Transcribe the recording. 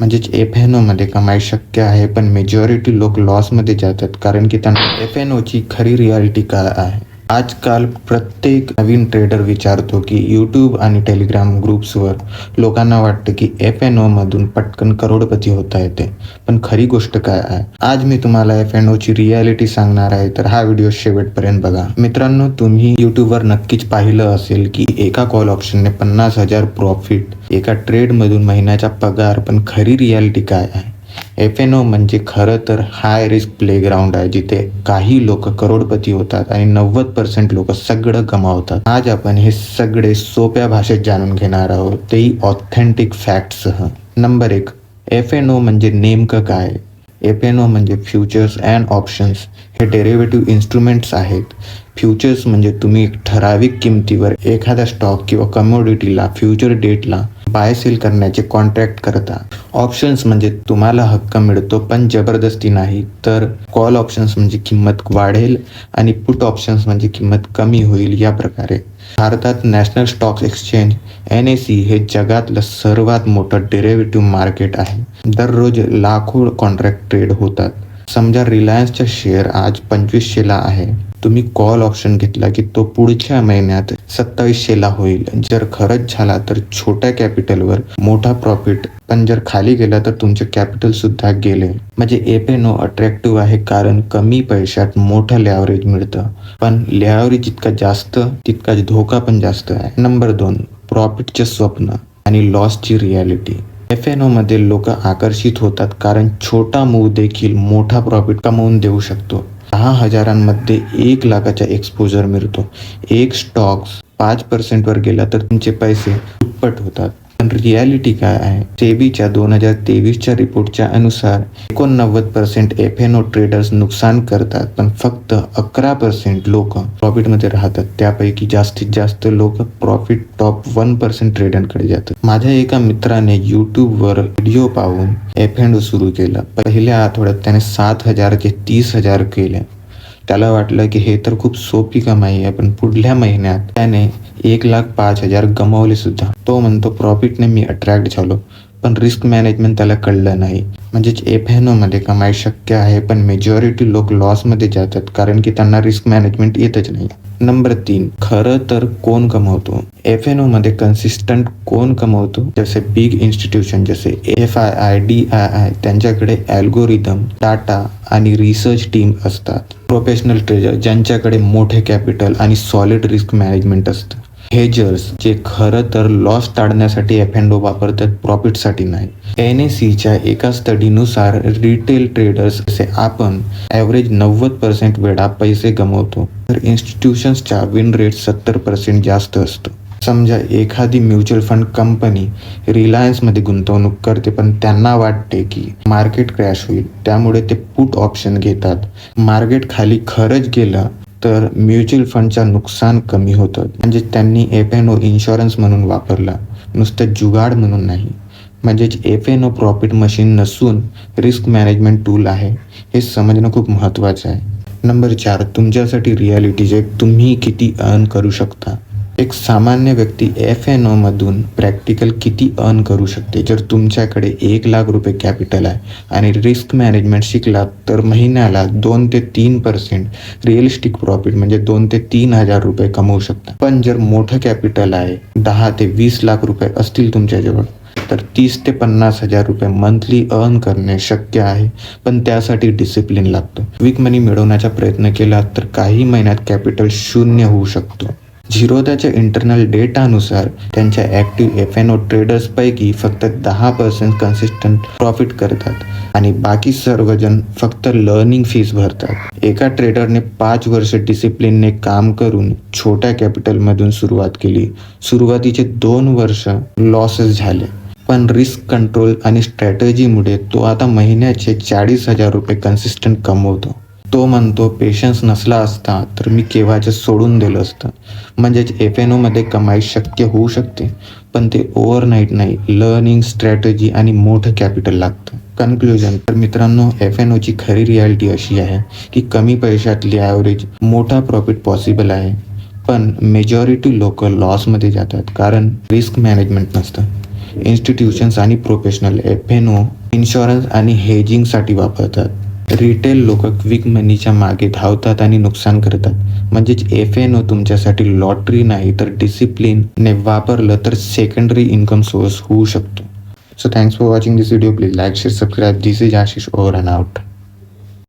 म्हणजेच F N ओमध्ये कमाई शक्य आहे पण मेजॉरिटी लोक लॉसमध्ये जातात कारण की त्यांना एफ एन ओची खरी रियालिटी काय आहे? आजकाल प्रत्येक नवीन ट्रेडर विचारतो की यूट्यूब आणि टेलिग्राम ग्रुप्सवर लोकांना वाटतं की एफ एन ओमधून पटकन करोडपती होता येते. पण खरी गोष्ट काय आहे? आज मी तुम्हाला एफ एन ओची रियालिटी सांगणार आहे तर हा व्हिडिओ शेवटपर्यंत बघा. मित्रांनो तुम्ही यूट्यूबवर नक्कीच पाहिलं असेल की एका कॉल ऑप्शनने पन्नास हजार प्रॉफिट एका ट्रेडमधून महिन्याचा पगार पण खरी रियालिटी काय आहे? एफ एन ओ म्हणजे खरं तर हाय रिस्क प्लेग्राऊंड आहे जिथे काही लोक करोडपती होतात आणि नव्वद पर्सेंट लोक सगळं गमावतात. आज आपण हे सगळे सोप्या भाषेत जाणून घेणार आहोत तेही ऑथेंटिक फॅक्टसह नंबर एक एफ एन ओ म्हणजे नेमकं काय? एफ एन ओ म्हणजे फ्युचर्स अँड ऑप्शन्स हे डेरिव्हेटिव्ह इन्स्ट्रुमेंट्स आहेत. फ्युचर्स म्हणजे तुम्ही एक ठराविक किमतीवर एखाद्या स्टॉक किंवा कमोडिटीला फ्युचर डेटला बाय सेल करण्याचे कॉन्ट्रॅक्ट करता ऑप्शन्स म्हणजे तुम्हाला हक्क मिळतो पण जबरदस्ती नाही. तर कॉल ऑप्शन्स म्हणजे किंमत वाढेल आणि पुट ऑप्शन्स म्हणजे किंमत कमी होईल या प्रकारे. भारतात national stock exchange N A C हे जगातलं सर्वात मोठं डेरेव्हेटिव्ह मार्केट आहे. दररोज लाखो कॉन्ट्रॅक्ट ट्रेड होतात. समजा रिलायन्सचा शेअर आज पंचवीसशेला आहे. तुम्ही कॉल ऑप्शन घेतला की तो पुढच्या महिन्यात सत्तावीसशेला होईल. जर खरंच झाला तर छोट्या कॅपिटलवर मोठा प्रॉफिट. पण जर खाली गेला तर तुमचे कॅपिटल सुद्धा गेले. म्हणजे एपेनो अट्रॅक्टिव्ह आहे कारण कमी पैशात मोठं लॅवरेज मिळतं. पण लॅवरेज जितका जास्त तितकाच धोका पण जास्त आहे. नंबर दोन प्रॉफिटचे स्वप्न आणि लॉसची रियालिटी एफ एन ओमध्ये लोक आकर्षित होतात कारण छोटा मूव देखील मोठा प्रॉफिट कमवून देऊ शकतो. दहा हजारांमध्ये एक लाखाचा एक्सपोजर मिळतो. एक स्टॉक्स पाच पर्सेंटवर गेला तर तुमचे पैसे दुप्पट होतात. पण रियालिटी काय आहे? सेबीच्या दोन हजार तेवीसच्या रिपोर्टच्या अनुसार एकोणनव्वद percent F N O traders नुकसान करतात पण फक्त अकरा पर्सेंट लोक प्रॉफिटमध्ये राहतात. त्यापैकी जास्तीत जास्त लोक प्रॉफिट टॉप वन पर्सेंट ट्रेडरकडे जातात. माझ्या एका मित्राने यूट्यूबवर व्हिडिओ पाहून एफ एन ओ सुरू केला. पहिल्या आठवड्यात त्याने सात हजारचे तीस हजार केले. त्याला वाटलं की हे तर खूप सोपी कमाई आहे पण पुढल्या महिन्यात त्याने एक लाख पाच हजार गमावले सुद्धा. तो म्हणतो प्रॉफिटने मी अट्रॅक्ट झालो पण रिस्क मॅनेजमेंट त्याला कळलं नाही. म्हणजेच एफ एन ओमध्ये कमाई शक्य आहे पण मेजॉरिटी लोक लॉसमध्ये जातात कारण की त्यांना रिस्क मॅनेजमेंट येतच नाही. नंबर तीन खरं तर कोण कमवतो? एफ एन ओ मध्ये कन्सिस्टंट कोण कमवतो? जसे बिग इन्स्टिट्यूशन जसे F I I D I I त्यांच्याकडे अल्गोरिदम डाटा आणि रिसर्च टीम असतात. प्रोफेशनल ट्रेजर ज्यांच्याकडे मोठे कॅपिटल आणि सॉलिड रिस्क मॅनेजमेंट असतं. हेजर्स जे खरं तर लॉस टाळण्यासाठी एफ एन ओ वापरतात प्रॉफिटसाठी नाही. एन ए सीच्या एका स्टडीनुसार रिटेल ट्रेडर्स असे आपण ॲव्हरेज नव्वद पर्सेंट वेळा पैसे गमवतो. तर इन्स्टिट्यूशन्सचा विन रेट सत्तर पर्सेंट जास्त असतो. समजा एखादी म्युच्युअल फंड कंपनी रिलायन्समध्ये गुंतवणूक करते पण त्यांना वाटते की मार्केट क्रॅश होईल. त्यामुळे ते पुट ऑप्शन घेतात. मार्केट खाली खरंच गेलं तर म्युच्युअल फंडचा नुकसान कमी होतं. म्हणजे त्यांनी एफ एन ओ इन्शुरन्स म्हणून वापरला. नुसतं जुगाड म्हणून नाही. म्हणजेच F N O profit machine नसून रिस्क मॅनेजमेंट टूल आहे. हे समजणं खूप महत्त्वाचं आहे. नंबर चार तुमच्यासाठी रियालिटी जे तुम्ही किती अर्न करू शकता? एक सामान्य व्यक्ती एफ एन ओमधून प्रॅक्टिकल किती अर्न करू शकते? जर तुमच्याकडे एक लाख रुपये कॅपिटल आहे आणि रिस्क मॅनेजमेंट शिकलात तर महिन्याला दोन ते तीन पर्सेंट रिअलिस्टिक प्रॉफिट म्हणजे दोन ते तीन हजार रुपये कमवू शकता. पण जर मोठं कॅपिटल आहे दहा ते वीस लाख रुपये असतील तुमच्याजवळ तर तीस ते पन्नास हजार रुपये मंथली अर्न करणे शक्य आहे. पण त्यासाठी डिसिप्लिन लागतो. क्विक मनी मिळवण्याचा प्रयत्न केला तर काही महिन्यात कॅपिटल शून्य होऊ शकतो. झिरोदाच्या इंटरनल डेटानुसार त्यांच्या ॲक्टिव्ह एफ एन ओ ट्रेडर्सपैकी फक्त दहा पर्सेंट कन्सिस्टंट प्रॉफिट करतात आणि बाकी सर्वजण फक्त लर्निंग फीज भरतात. एका ट्रेडरने पाच वर्ष डिसिप्लिनने काम करून छोट्या कॅपिटलमधून सुरुवात केली. सुरुवातीचे दोन वर्ष लॉसेस झाले. पण रिस्क कंट्रोल आणि स्ट्रॅटजीमुळे तो आता महिन्याचे चाळीस हजार रुपये कन्सिस्टंट कमवतो. तो म्हणतो पेशन्स नसला असता तर मी केव्हाचं सोडून दिलं असतं. म्हणजेच एफ एन ओमध्ये कमाई शक्य होऊ शकते पण ते ओव्हरनाईट नाही. लर्निंग स्ट्रॅटजी आणि मोठं कॅपिटल लागतं. कन्क्लुजन तर मित्रांनो एफ एन ओची खरी रियालिटी अशी आहे की कमी पैशातली ॲव्हरेज मोठा प्रॉफिट पॉसिबल आहे पण मेजॉरिटी लोक लॉसमध्ये जातात कारण रिस्क मॅनेजमेंट नसतं. इन्स्टिट्यूशन्स आणि professional F N O insurance आणि हेजिंगसाठी वापरतात. रिटेल लोक क्विक मनीच्या मागे धावतात आणि नुकसान करतात. म्हणजेच एफ एन ओ तुमच्यासाठी लॉटरी नाही तर डिसिप्लिनने वापरलं तर सेकंडरी इन्कम सोर्स होऊ शकतो. So thanks for watching this video please like share subscribe this is Ashish over and out